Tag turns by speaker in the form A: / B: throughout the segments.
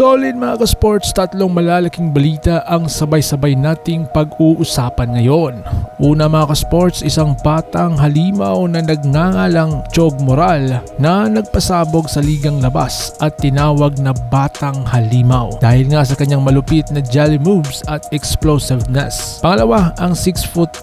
A: Solid mga ka-sports, tatlong malalaking balita ang sabay-sabay nating pag-uusapan ngayon. Una mga ka-sports, isang batang halimaw na nagngangalang Chog Moral na nagpasabog sa ligang labas at tinawag na Batang Halimaw dahil nga sa kanyang malupit na jolly moves at explosiveness. Pangalawa, ang 6'8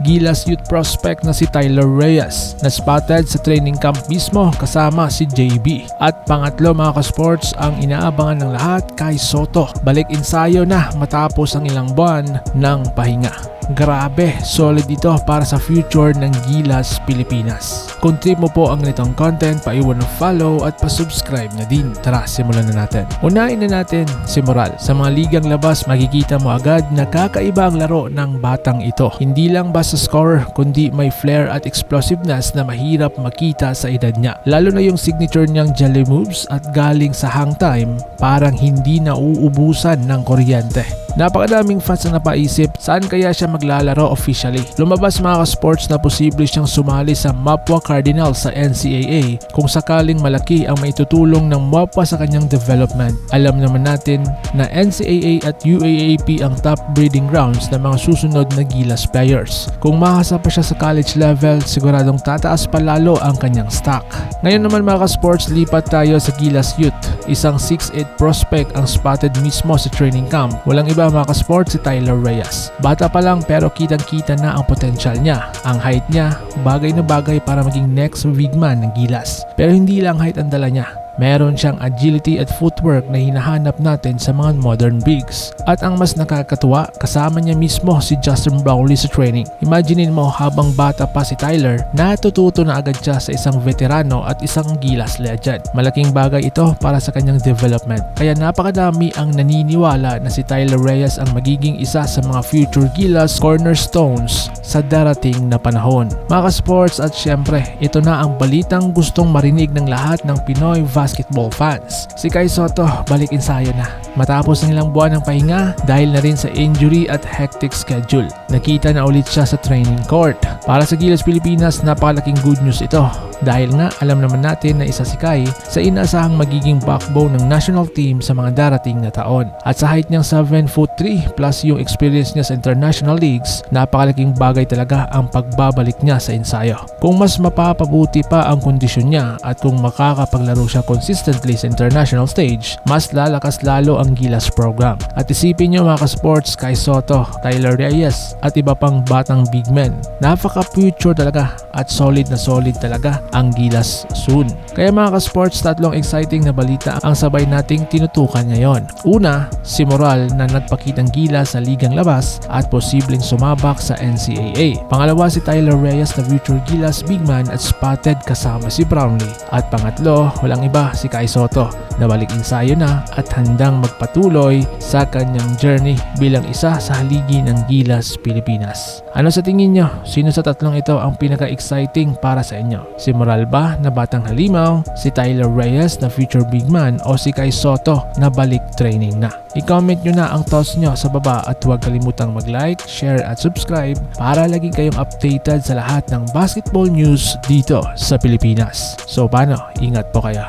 A: Gilas Youth Prospect na si Tyler Reyes na spotted sa training camp mismo kasama si JB. At pangatlo mga ka-sports, ang inaabangan ng lahat kay Soto. Balik ensayo na matapos ang ilang buwan ng pahinga. Grabe, solid ito para sa future ng Gilas Pilipinas. Kung trip mo po ang ganitong content, paiwan ng follow at pa-subscribe na din. Tara, simulan na natin. Unahin na natin si Moral. Sa mga ligang labas, makikita mo agad na kakaiba ang laro ng batang ito. Hindi lang basta scorer, kundi may flair at explosiveness na mahirap makita sa edad niya. Lalo na yung signature niyang jolly moves at galing sa hang time, parang hindi na uubusan ng kuryente. Napakadaming fans na napaisip saan kaya siya maglalaro officially. Lumabas mga ka-sports na posible siyang sumali sa Mapwa Cardinals sa NCAA kung sakaling malaki ang maitutulong ng Mapwa sa kanyang development. Alam naman natin na NCAA at UAAP ang top breeding grounds ng mga susunod na Gilas players. Kung makasa pa siya sa college level, siguradong tataas pa lalo ang kanyang stock. Ngayon naman mga ka-sports, lipat tayo sa Gilas Youth. Isang 6'8 prospect ang spotted mismo sa training camp. Walang iba mga ka-sports si Tyler Reyes. Bata pa lang pero kitang-kita na ang potensyal niya. Ang height niya, bagay na bagay para maging next big man ng Gilas. Pero hindi lang height ang dala niya. Meron siyang agility at footwork na hinahanap natin sa mga modern bigs. At ang mas nakakatuwa, kasama niya mismo si Justin Brownlee sa training. Imaginin mo habang bata pa si Tyler, natututo na agad siya sa isang veterano at isang gilas legend. Malaking bagay ito para sa kanyang development. Kaya napakadami ang naniniwala na si Tyler Reyes ang magiging isa sa mga future gilas cornerstones sa darating na panahon. Mga sports at syempre, ito na ang balitang gustong marinig ng lahat ng Pinoy basketball fans. Si Kai Soto balik ensayo na. Matapos ng ilang buwan ng pahinga dahil na rin sa injury at hectic schedule. Nakita na ulit siya sa training court. Para sa Gilas Pilipinas, napakalaking good news ito. Dahil nga alam naman natin na isa si Kai sa inaasahang magiging backbone ng national team sa mga darating na taon. At sa height niyang 7 foot 3 plus yung experience niya sa international leagues, napakalaking bagay talaga ang pagbabalik niya sa ensayo. Kung mas mapapabuti pa ang kondisyon niya at kung makakapaglaro siya consistently sa international stage, mas lalakas lalo ang Gilas program. At isipin niyo mga ka-sports kay Soto, Tyler Reyes at iba pang batang big men. Napaka-future talaga at solid na solid talaga ang Gilas soon. Kaya mga ka-sports, tatlong exciting na balita ang sabay nating tinutukan ngayon. Una, si Moral na nagpakitang gila sa ligang labas at posibleng sumabak sa NCAA. Pangalawa si Tyler Reyes na future Gilas big man at spotted kasama si Brownlee. At pangatlo, walang iba si Kai Soto na balik ensayo na at handang magpatuloy sa kanyang journey bilang isa sa haligi ng Gilas Pilipinas. Ano sa tingin nyo? Sino sa tatlong ito ang pinaka-exciting para sa inyo? Si Moral ba na batang halimaw, si Tyler Reyes na future big man o si Kai Soto na balik training na? I-comment nyo na ang thoughts nyo sa baba at huwag kalimutang mag-like, share at subscribe para lagi kayong updated sa lahat ng basketball news dito sa Pilipinas. So paano? Ingat po kayo.